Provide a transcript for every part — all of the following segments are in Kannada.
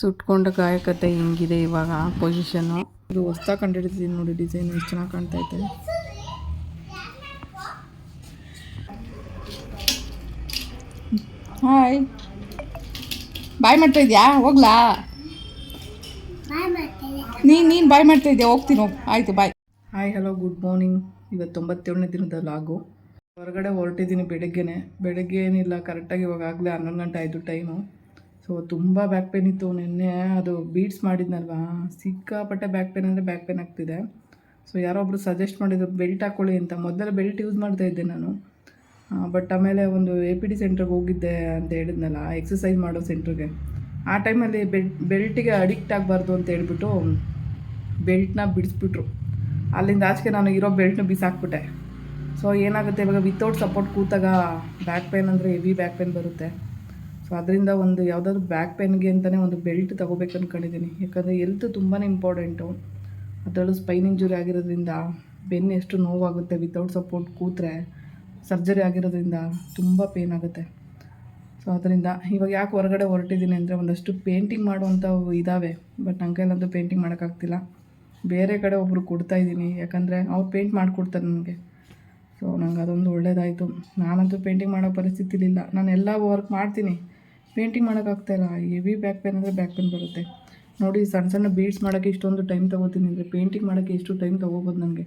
ಸುಟ್ಕೊಂಡ ಗಾಯಕತೆ ಹಿಂಗಿದೆ ಇವಾಗ ಪೊಸಿಷನ್ನು ಇದು ಹೊಸ್ದಾಗಿ ಕಂಡಿಡ್ತೀನಿ ನೋಡಿ ಡಿಸೈನ್ ಎಷ್ಟು ಚೆನ್ನಾಗಿ ಕಾಣ್ತಾ ಇದೆ. ಹಾಯ್ ಬಾಯ್ ಮಾಡ್ತಾ ಇದೆಯಾ? ಹೋಗ್ಲಾ? ನೀನು ನೀನು ಬಾಯ್ ಮಾಡ್ತಾ ಇದೆಯಾ? ಹೋಗ್ತೀನಿ, ಹೋಗಿ. ಆಯಿತು, bye. Hi hello good morning ಇವತ್ತು ತೊಂಬತ್ತೇಳನೇ ದಿನದ ಲಾಗು. ಹೊರಗಡೆ ಹೊರಟಿದ್ದೀನಿ ಬೆಳಗ್ಗೆನೆ. ಬೆಳಗ್ಗೆ ಏನಿಲ್ಲ ಕರೆಕ್ಟಾಗಿ ಇವಾಗ ಆಗಲೇ ಹನ್ನೊಂದು ಗಂಟೆ ಆಯಿತು ಟೈಮು ಸೊ ತುಂಬ ಬ್ಯಾಕ್ ಪೇನ್ ಇತ್ತು. ನಿನ್ನೆ ಅದು ಬೀಟ್ಸ್ ಮಾಡಿದ್ನಲ್ವಾ? ಸಿಕ್ಕಾಪಟ್ಟೆ ಬ್ಯಾಕ್ ಪೇನ್ ಅಂದರೆ ಬ್ಯಾಕ್ ಪೇನ್ ಆಗ್ತಿದೆ. ಸೊ ಯಾರೋ ಒಬ್ಬರು ಸಜೆಸ್ಟ್ ಮಾಡಿದ್ರು ಬೆಲ್ಟ್ ಹಾಕ್ಕೊಳ್ಳಿ ಅಂತ. ಮೊದಲು ಬೆಲ್ಟ್ ಯೂಸ್ ಮಾಡ್ತಾ ಇದ್ದೆ ನಾನು. ಬಟ್ ಆಮೇಲೆ ಒಂದು ಎ ಪಿ ಡಿ ಸೆಂಟ್ರಿಗೆ ಹೋಗಿದ್ದೆ ಅಂತ ಹೇಳಿದ್ನಲ್ಲ ಎಕ್ಸಸೈಸ್ ಮಾಡೋ ಸೆಂಟ್ರಿಗೆ ಆ ಟೈಮಲ್ಲಿ ಬೆಲ್ ಬೆಲ್ಟಿಗೆ ಅಡಿಕ್ಟ್ ಆಗಬಾರ್ದು ಅಂತ ಹೇಳ್ಬಿಟ್ಟು ಬೆಲ್ಟ್ನ ಬಿಡಿಸ್ಬಿಟ್ರು. ಅಲ್ಲಿಂದ ಆಚೆಗೆ ನಾನು ಇರೋ ಬೆಲ್ಟ್ನ ಬಿಸಾಕ್ಬಿಟ್ಟೆ. ಸೊ ಏನಾಗುತ್ತೆ ಇವಾಗ ವಿತೌಟ್ ಸಪೋರ್ಟ್ ಕೂತಾಗ ಬ್ಯಾಕ್ ಪೇನ್ ಅಂದರೆ ಹೆವಿ ಬ್ಯಾಕ್ ಪೇನ್ ಬರುತ್ತೆ. ಸೊ ಅದರಿಂದ ಒಂದು ಯಾವುದಾದ್ರು ಬ್ಯಾಕ್ ಪೇನ್ಗೆ ಅಂತಲೇ ಒಂದು ಬೆಲ್ಟ್ ತೊಗೋಬೇಕು ಅಂದ್ಕೊಂಡಿದ್ದೀನಿ ಯಾಕಂದರೆ ಎಲ್ತ್ ತುಂಬಾ ಇಂಪಾರ್ಟೆಂಟು ಅದರಲ್ಲೂ ಸ್ಪೈನ್ ಇಂಜುರಿ ಆಗಿರೋದ್ರಿಂದ ಬೆನ್ನು ಎಷ್ಟು ನೋವಾಗುತ್ತೆ ವಿತೌಟ್ ಸಪೋರ್ಟ್ ಕೂತ್ರೆ ಸರ್ಜರಿ ಆಗಿರೋದ್ರಿಂದ ತುಂಬ ಪೇನ್ ಆಗುತ್ತೆ. ಸೊ ಅದರಿಂದ ಇವಾಗ ಯಾಕೆ ಹೊರಗಡೆ ಹೊರಟಿದ್ದೀನಿ ಅಂದರೆ ಒಂದಷ್ಟು ಪೇಂಟಿಂಗ್ ಮಾಡುವಂಥವು ಇದ್ದಾವೆ ಬಟ್ ನನ್ನ ಕೈಲಂತೂ ಪೇಂಟಿಂಗ್ ಮಾಡೋಕ್ಕಾಗ್ತಿಲ್ಲ. ಬೇರೆ ಕಡೆ ಒಬ್ಬರು ಕೊಡ್ತಾ ಇದ್ದೀನಿ. ಯಾಕಂದರೆ ಅವ್ರು ಪೇಂಟ್ ಮಾಡಿಕೊಡ್ತಾರೆ ನನಗೆ. ಸೊ ನಂಗೆ ಅದೊಂದು ಒಳ್ಳೇದಾಯಿತು. ನಾನಂತೂ ಪೇಂಟಿಂಗ್ ಮಾಡೋ ಪರಿಸ್ಥಿತಿಲಿಲ್ಲ. ನಾನು ಎಲ್ಲ ವರ್ಕ್ ಮಾಡ್ತೀನಿ. ಪೇಂಟಿಂಗ್ ಮಾಡೋಕ್ಕಾಗ್ತಾಯಿಲ್ಲ ಹೆವಿ ಬ್ಯಾಕ್ ಪೇನ್ ಅಂದರೆ ಬ್ಯಾಕ್ ಪೇನ್ ಬರುತ್ತೆ. ನೋಡಿ ಸಣ್ಣ ಸಣ್ಣ ಬೀಡ್ಸ್ ಮಾಡೋಕ್ಕೆ ಇಷ್ಟೊಂದು ಟೈಮ್ ತೊಗೋತೀನಿ ಅಂದರೆ ಪೇಂಟಿಂಗ್ ಮಾಡೋಕ್ಕೆ ಎಷ್ಟು ಟೈಮ್ ತೊಗೋಬೋದು ನನಗೆ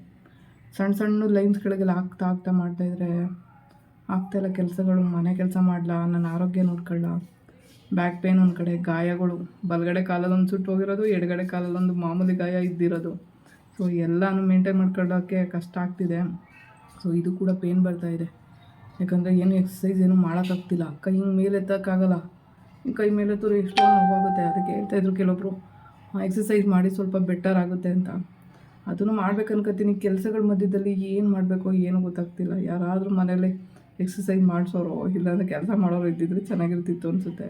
ಸಣ್ಣ ಸಣ್ಣ ಲೈನ್ಸ್ಗಳಿಗೆಲ್ಲ ಆಗ್ತಾ ಆಗ್ತಾ ಮಾಡ್ತಾಯಿದ್ರೆ ಆಗ್ತಾಯಿಲ್ಲ ಕೆಲಸಗಳು. ಮನೆ ಕೆಲಸ ಮಾಡಲ, ನನ್ನ ಆರೋಗ್ಯ ನೋಡ್ಕೊಳ್ಳ. ಬ್ಯಾಕ್ ಪೇನ್ ಒಂದು ಕಡೆ, ಗಾಯಗಳು. ಬಲಗಡೆ ಕಾಲಲ್ಲಿ ಒಂದು ಸುಟ್ಟು ಹೋಗಿರೋದು, ಎಡಗಡೆ ಕಾಲಲ್ಲಿ ಒಂದು ಮಾಮೂಲಿ ಗಾಯ ಇದ್ದಿರೋದು. ಸೊ ಎಲ್ಲನೂ ಮೇಂಟೈನ್ ಮಾಡ್ಕೊಳ್ಳೋಕ್ಕೆ ಕಷ್ಟ ಆಗ್ತಿದೆ. ಸೊ ಇದು ಕೂಡ ಪೇನ್ ಬರ್ತಾ ಇದೆ. ಯಾಕಂದರೆ ಏನು ಎಕ್ಸಸೈಸ್ ಏನು ಮಾಡೋಕ್ಕಾಗ್ತಿಲ್ಲ ಕೈ ಹಿಂಗೆ ಮೇಲೆ ಎತ್ತಕ್ಕಾಗಲ್ಲ ಕೈ ಮೇಲೆ ತೂರು ಎಷ್ಟೋ ನೋವಾಗುತ್ತೆ, ಅದಕ್ಕೆ ಹೇಳ್ತಾ ಇದ್ರು ಕೆಲವೊಬ್ರು ಎಕ್ಸಸೈಸ್ ಮಾಡಿ ಸ್ವಲ್ಪ ಬೆಟರ್ ಆಗುತ್ತೆ ಅಂತ. ಅದನ್ನು ಮಾಡ್ಬೇಕು ಅನ್ಕೋತೀನಿ ಕೆಲಸಗಳ ಮಧ್ಯದಲ್ಲಿ ಏನು ಮಾಡಬೇಕು ಏನು ಗೊತ್ತಾಗ್ತಿಲ್ಲ. ಯಾರಾದರೂ ಮನೇಲಿ ಎಕ್ಸಸೈಸ್ ಮಾಡಿಸೋರು, ಇಲ್ಲಾಂದ್ರೆ ಕೆಲಸ ಮಾಡೋರು ಇದ್ದಿದ್ರೆ ಚೆನ್ನಾಗಿರ್ತಿತ್ತು ಅನಿಸುತ್ತೆ.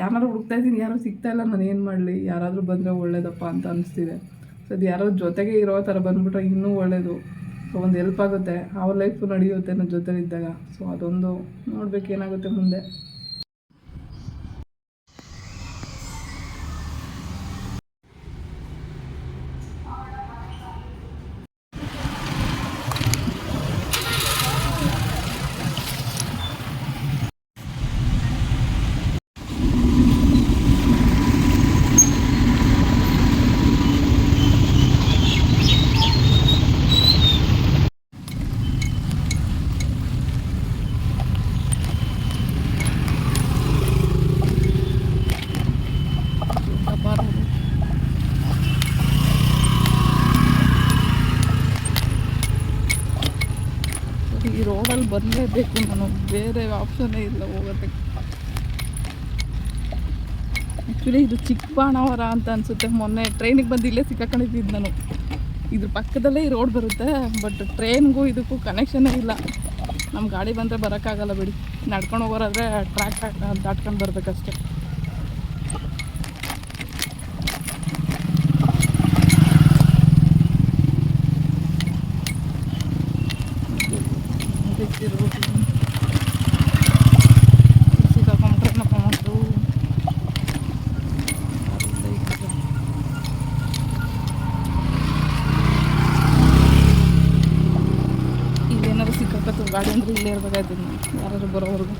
ಯಾರು ಹುಡುಕ್ತಾ ಇದ್ದೀನಿ, ಯಾರೂ ಸಿಗ್ತಾ ಇಲ್ಲ, ನಾನು ಏನು ಮಾಡಲಿ? ಯಾರಾದರೂ ಬಂದರೆ ಒಳ್ಳೇದಪ್ಪ ಅಂತ ಅನಿಸ್ತಿದೆ. ಸೊ ಅದು ಯಾರೋ ಜೊತೆಗೆ ಇರೋ ಥರ ಬಂದ್ಬಿಟ್ರೆ ಇನ್ನೂ ಒಳ್ಳೆಯದು ಸೊ ಒಂದು ಹೆಲ್ಪ್ ಆಗುತ್ತೆ. ಅವ್ರ ಲೈಫು ನಡೆಯುತ್ತೆ ನನ್ನ ಜೊತೆಲಿದ್ದಾಗ. ಸೊ ಅದೊಂದು ನೋಡಬೇಕು ಏನಾಗುತ್ತೆ ಮುಂದೆ. ಈ ರೋಡಲ್ಲಿ ಬರಲೇಬೇಕು ನಾನು. ಬೇರೆ ಆಪ್ಷನ್ನೇ ಇಲ್ಲ ಹೋಗೋದಕ್ಕೆ. ಆ್ಯಕ್ಚುಲಿ ಇದು ಚಿಕ್ಕಬಾಣವರ ಅಂತ ಅನಿಸುತ್ತೆ. ಮೊನ್ನೆ ಟ್ರೈನಿಗೆ ಬಂದು ಇಲ್ಲೇ ಸಿಕ್ಕಾಕೊಂಡಿದ್ದು ನಾನು. ಇದ್ರ ಪಕ್ಕದಲ್ಲೇ ಈ ರೋಡ್ ಬರುತ್ತೆ, ಬಟ್ ಟ್ರೈನ್ಗೂ ಇದಕ್ಕೂ ಕನೆಕ್ಷನೇ ಇಲ್ಲ. ನಮ್ಮ ಗಾಡಿ ಬಂದರೆ ಬರೋಕ್ಕಾಗಲ್ಲ ಬಿಡಿ. ನಡ್ಕೊಂಡು ಹೋಗೋರಾದರೆ ಟ್ರ್ಯಾಕ್ ದಾಟ್ಕೊಂಡು ಬರ್ಬೇಕಷ್ಟೆ. ಗಾಡಿ ಅಂದ್ರೆ ಇಲ್ಲೇ ಇರ್ಬೇಕಾಯ್ತು ನಾನು ಯಾರಾದ್ರು ಬರೋವರೆಗೂ.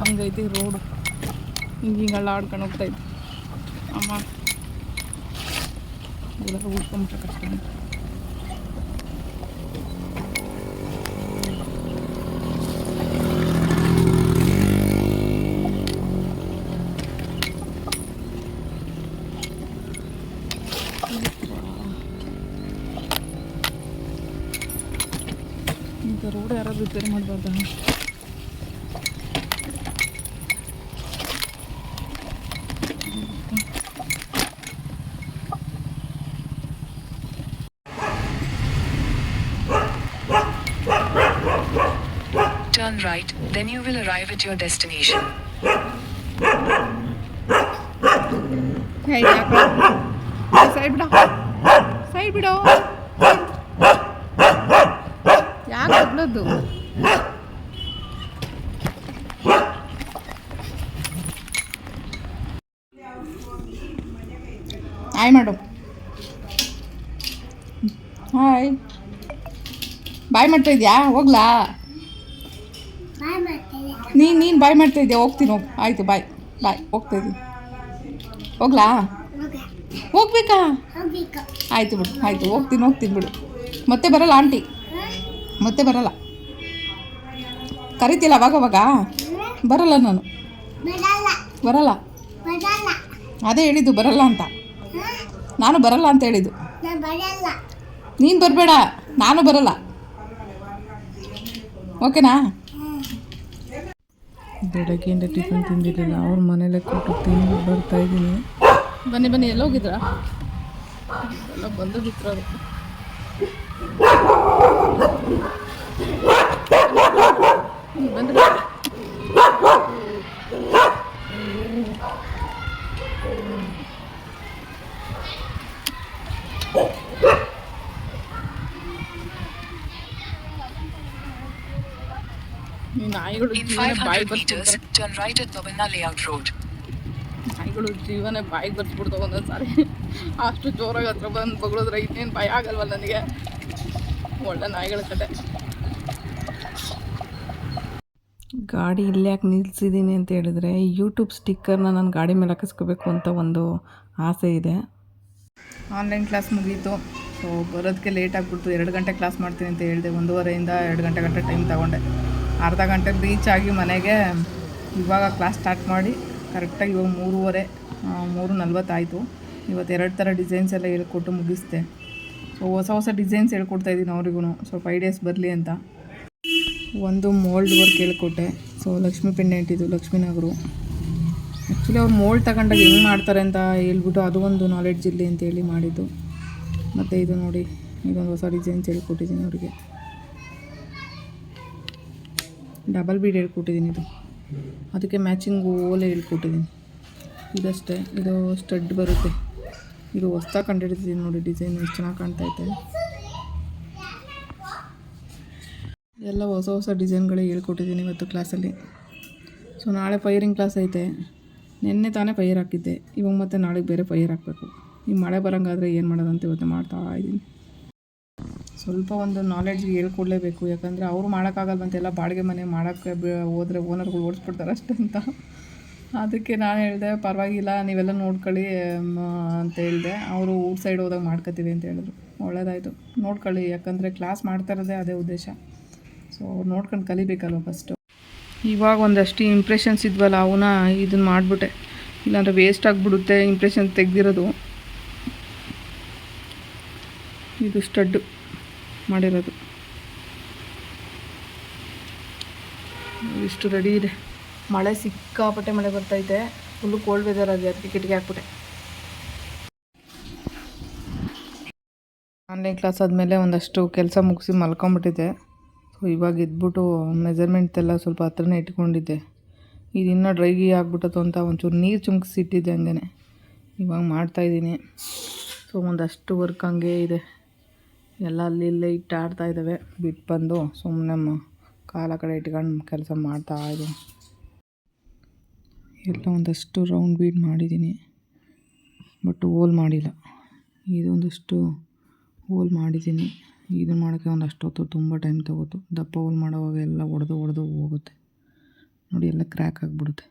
ಹಂಗೈತಿ ರೋಡು ಹಿಂಗೆ ಹಿಂಗೆ ಹಳ್ಳ ಆಡ್ಕೊಂಡು ಹೋಗ್ತಾ ಇದ್ದೆ ಅಮ್ಮ. ಎಲ್ಲರೂ ಉಳ್ಕೊಂಬಿಟ್ರೆ ಕಷ್ಟ ಇಂಥ ರೋಡ್ ಯಾರಾದ್ರು repair ಮಾಡಬಾರ್ದಾ Turn right, then you will arrive at your destination. Side ಬಿಡೋ ಸೈಡ್ ಬಿಡೋ ಯಾಕೆ ಬಿಡೋದು ಹಾಯ್ ಮಾಡು ಹಾಯ್ ಬಾಯ್ ಮಾಡ್ತಾ ಇದೆಯಾ? ಹೋಗ್ಲಾ? ನೀನು ನೀನು ಬಾಯ್ ಮಾಡ್ತಾ ಇದೆಯಾ? ಹೋಗ್ತೀನಿ, ಹೋಗು. ಆಯಿತು ಬಾಯ್ ಬಾಯ್ ಹೋಗ್ತಾ ಇದ್ದೀನಿ. ಹೋಗ್ಲಾ? ಹೋಗ್ಬೇಕಾ? ಆಯಿತು ಬಿಡು ಆಯಿತು ಹೋಗ್ತೀನಿ ಹೋಗ್ತೀನಿ ಬಿಡು. ಮತ್ತೆ ಬರಲ್ಲ ಆಂಟಿ. ಮತ್ತೆ ಬರಲ್ಲ. ಕರಿತಿಲ್ಲ ಅವಾಗ ಅವಾಗ? ಬರಲ್ಲ ನಾನು. ಬರಲ್ಲ. ಅದೇ ಹೇಳಿದ್ದು ಬರಲ್ಲ ಅಂತ. ನಾನು ಬರಲ್ಲ ಅಂತ ಹೇಳಿದ್ದು. ನೀನು ಬರಬೇಡ ನಾನು ಬರಲ್ಲ. ಓಕೆನಾ? ಬೆಳಗ್ಗೆಯಿಂದ ಟಿಫಿನ್ ತಿಂದಿರಲಿಲ್ಲ ಅವ್ರ ಮನೇಲೆ ಕೊಟ್ಟು ತಿಂದು ಬರ್ತಾ ಇದ್ದೀನಿ. ಬನ್ನಿ ಬನ್ನಿ ಎಲ್ಲ ಹೋಗಿದ್ರಾ ಎಲ್ಲ ಬಂದು ಬಿತ್ರ ಅದು ಬಂದು ಈ In ಬಾಯಿ 500 meters, turn right at Babana Layout Road. ನಾಯಿಗಳು ಜೀವನ ಬಾಯಿಗೆ ಬರ್ಸ್ಬಿಡ್ತಾವೆ ಒಂದೊಂದು ಸಾರಿ ಅಷ್ಟು ಜೋರಾಗಿ ಹತ್ರ ಬಂದು ಬಗಳಿದ್ರೆ ಇನ್ನೇನು ಭಯ ಆಗಲ್ವಲ್ಲ ನನಗೆ. ಒಳ್ಳೆ ನಾಯಿಗಳ ಕತೆ. ಗಾಡಿ ಇಲ್ಲಿ ಯಾಕೆ ನಿಲ್ಲಿಸಿದ್ದೀನಿ ಅಂತ ಹೇಳಿದ್ರೆ ಯೂಟ್ಯೂಬ್ ಸ್ಟಿಕ್ಕರ್ನ ನಾನು ಗಾಡಿ ಮೇಲೆ ಹಾಕಿಸ್ಕೋಬೇಕು ಅಂತ ಒಂದು ಆಸೆ ಇದೆ. ಆನ್ಲೈನ್ ಕ್ಲಾಸ್ ಮುಗೀತು. ಸೊ ಬರೋದಕ್ಕೆ ಲೇಟ್ ಆಗಿಬಿಡ್ತು. ಎರಡು ಗಂಟೆ ಕ್ಲಾಸ್ ಮಾಡ್ತೀನಿ ಅಂತ ಹೇಳಿದೆ. ಒಂದೂವರೆಯಿಂದ ಎರಡು ಗಂಟೆ ಗಂಟೆ ಟೈಮ್ ತಗೊಂಡೆ. ಅರ್ಧ ಗಂಟೆ ರೀಚ್ ಆಗಿ ಮನೆಗೆ ಇವಾಗ ಕ್ಲಾಸ್ ಸ್ಟಾರ್ಟ್ ಮಾಡಿ ಕರೆಕ್ಟಾಗಿ ಇವಾಗ ಮೂರುವರೆ ಮೂರು ನಲ್ವತ್ತಾಯಿತು. ಇವತ್ತು ಎರಡು ಥರ ಡಿಸೈನ್ಸ್ ಎಲ್ಲ ಹೇಳ್ಕೊಟ್ಟು ಮುಗಿಸ್ದೆ. ಸೊ ಹೊಸ ಹೊಸ ಡಿಸೈನ್ಸ್ ಹೇಳ್ಕೊಡ್ತಾ ಇದ್ದೀನಿ ಅವ್ರಿಗೂ ಸ್ವಲ್ಪ ಐಡಿಯಾಸ್ ಬರಲಿ ಅಂತ. ಒಂದು ಮೋಲ್ಡ್ ವರ್ಕ್ ಹೇಳ್ಕೊಟ್ಟೆ. ಸೊ ಲಕ್ಷ್ಮೀ ಪೆಂಡೆಂಟ್ ಇದು ಲಕ್ಷ್ಮೀನಗರು. ಆ್ಯಕ್ಚುಲಿ ಅವ್ರು ಮೋಲ್ಡ್ ತಗೊಂಡಾಗ ಹೆಂಗೆ ಮಾಡ್ತಾರೆ ಅಂತ ಹೇಳ್ಬಿಟ್ಟು ಅದು ಒಂದು ನಾಲೆಡ್ಜ್ ಇರಲಿ ಅಂತ ಹೇಳಿ ಮಾಡಿದ್ದು. ಮತ್ತು ಇದು ನೋಡಿ, ಇದೊಂದು ಹೊಸ ಡಿಸೈನ್ಸ್ ಹೇಳ್ಕೊಟ್ಟಿದ್ದೀನಿ ಅವರಿಗೆ. ಡಬಲ್ ಬೀಡ್ ಹೇಳ್ಕೊಟ್ಟಿದ್ದೀನಿ ಇದು. ಅದಕ್ಕೆ ಮ್ಯಾಚಿಂಗ್ ಓಲೆ ಹೇಳ್ಕೊಟ್ಟಿದ್ದೀನಿ ಇದಷ್ಟೇ, ಇದು ಸ್ಟಡ್ ಬರುತ್ತೆ. ಇದು ಹೊಸ್ದಾಗಿ ಕಂಡುಹಿಡಿದಿದ್ದೀನಿ ನೋಡಿ ಡಿಸೈನ್ ಎಷ್ಟು ಚೆನ್ನಾಗಿ ಕಾಣ್ತೈತೆ ಎಲ್ಲ ಹೊಸ ಹೊಸ ಡಿಸೈನ್ಗಳೇ ಹೇಳ್ಕೊಟ್ಟಿದ್ದೀನಿ ಇವತ್ತು ಕ್ಲಾಸಲ್ಲಿ ಸೊ ನಾಳೆ ಫೈರಿಂಗ್ ಕ್ಲಾಸ್ ಐತೆ. ನಿನ್ನೆ ತಾನೇ ಫೈರ್ ಹಾಕಿದ್ದೆ. ಇವಾಗ ಮತ್ತೆ ನಾಳೆಗೆ ಬೇರೆ ಫೈರ್ ಹಾಕಬೇಕು. ಈ ಮಳೆ ಬರೋಂಗಾದ್ರೆ ಏನು ಮಾಡೋದಂತ ಇವತ್ತು ಮಾಡ್ತಾ ಇದ್ದೀನಿ ಸ್ವಲ್ಪ ಒಂದು ನಾಲೆಡ್ಜ್ ಹೇಳ್ಕೊಡ್ಲೇಬೇಕು. ಯಾಕಂದರೆ ಅವರು ಮಾಡೋಕ್ಕಾಗಲ್ವಂತೆಲ್ಲ ಬಾಡಿಗೆ ಮನೆ ಮಾಡೋಕ್ಕೆ ಹೋದರೆ ಓನರ್ಗಳು ಓಡಿಸ್ಬಿಡ್ತಾರೆ ಅಷ್ಟೇ ಅಂತ. ಅದಕ್ಕೆ ನಾನು ಹೇಳಿದೆ, ಪರವಾಗಿಲ್ಲ, ನೀವೆಲ್ಲ ನೋಡ್ಕೊಳ್ಳಿ ಅಂತ ಹೇಳಿದೆ. ಅವರು ಊರ್ ಸೈಡ್ ಹೋದಾಗ ಮಾಡ್ಕೋತೀವಿ ಅಂತ ಹೇಳಿದ್ರು. ಒಳ್ಳೇದಾಯಿತು. ನೋಡ್ಕೊಳ್ಳಿ, ಯಾಕಂದರೆ ಕ್ಲಾಸ್ ಮಾಡ್ತಾ ಇರೋದೇ ಅದೇ ಉದ್ದೇಶ. ಸೊ ಅವ್ರು ನೋಡ್ಕೊಂಡು ಕಲಿಬೇಕಲ್ವ ಫಸ್ಟು ಇವಾಗ ಒಂದಷ್ಟು ಇಂಪ್ರೆಷನ್ಸ್ ಇದ್ವಲ್ಲ, ಅವನ್ನ ಇದನ್ನ ಮಾಡಿಬಿಟ್ಟೆ. ಇಲ್ಲಾಂದರೆ ವೇಸ್ಟ್ ಆಗಿಬಿಡುತ್ತೆ ಇಂಪ್ರೆಷನ್ ತೆಗೆದಿರೋದು. ಇದು ಸ್ಟಡ್ಡು ಮಾಡಿರೋದು. ಇಷ್ಟು ರೆಡಿ ಇದೆ. ಮಳೆ ಸಿಕ್ಕಾಪಟ್ಟೆ ಮಳೆ ಬರ್ತೈತೆ ಫುಲ್ಲು ಕೋಲ್ಡ್ ವೆದರ್ ಆಗಿದೆ ಅದಕ್ಕೆ ಕಿಟಕಿ ಹಾಕ್ಬಿಟ್ಟೆ. ಆನ್ಲೈನ್ ಕ್ಲಾಸ್ ಆದಮೇಲೆ ಒಂದಷ್ಟು ಕೆಲಸ ಮುಗಿಸಿ ಮಲ್ಕೊಂಬಿಟ್ಟಿದ್ದೆ. ಸೊ ಇವಾಗ ಇದ್ಬಿಟ್ಟು ಮೆಜರ್ಮೆಂಟ್ ಎಲ್ಲ ಸ್ವಲ್ಪ ಹತ್ರನೇ ಇಟ್ಕೊಂಡಿದ್ದೆ. ಇದು ಇನ್ನೂ ಡ್ರೈ ಆಗ್ಬಿಟ್ಟತು ಅಂತ ಒಂಚೂರು ನೀರು ಚುಮ್ಕಿಸಿ ಇಟ್ಟಿದ್ದೆ ಹಂಗೆ ಇವಾಗ ಮಾಡ್ತಾಯಿದ್ದೀನಿ ಸೊ ಒಂದಷ್ಟು ವರ್ಕ್ ಹಂಗೆ ಇದೆ. ಎಲ್ಲ ಅಲ್ಲಿ ಇಲ್ಲೇ ಇಟ್ಟು ಆಡ್ತಾ ಇದ್ದಾವೆ. ಬಿಟ್ಟು ಬಂದು ಸುಮ್ಮನೆ ಕಾಲ ಕಡೆ ಇಟ್ಕೊಂಡು ಕೆಲಸ ಮಾಡ್ತಾ ಇದ್ದೀನಿ ಎಲ್ಲ ಒಂದಷ್ಟು ರೌಂಡ್ ಬೀಡ್ ಮಾಡಿದ್ದೀನಿ. ಬಟ್ ಹೋಲ್ ಮಾಡಿಲ್ಲ. ಇದೊಂದಷ್ಟು ಹೋಲ್ ಮಾಡಿದ್ದೀನಿ. ಇದನ್ನು ಮಾಡೋಕ್ಕೆ ಒಂದಷ್ಟು ಹೊತ್ತು ತುಂಬ ಟೈಮ್ ತೊಗೋತು. ದಪ್ಪ ಹೋಲ್ ಮಾಡೋವಾಗ ಎಲ್ಲ ಒಡೆದು ಒಡೆದು ಹೋಗುತ್ತೆ. ನೋಡಿ ಎಲ್ಲ ಕ್ರ್ಯಾಕ್ ಆಗಿಬಿಡುತ್ತೆ.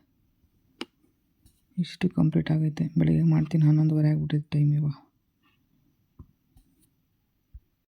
ಇಷ್ಟು ಕಂಪ್ಲೀಟ್ ಆಗೈತೆ. ಬೆಳಗ್ಗೆ ಮಾಡ್ತೀನಿ. ಹನ್ನೊಂದುವರೆ ಆಗಿಬಿಟ್ಟಿದೆ ಟೈಮ್ ಇವಾಗ.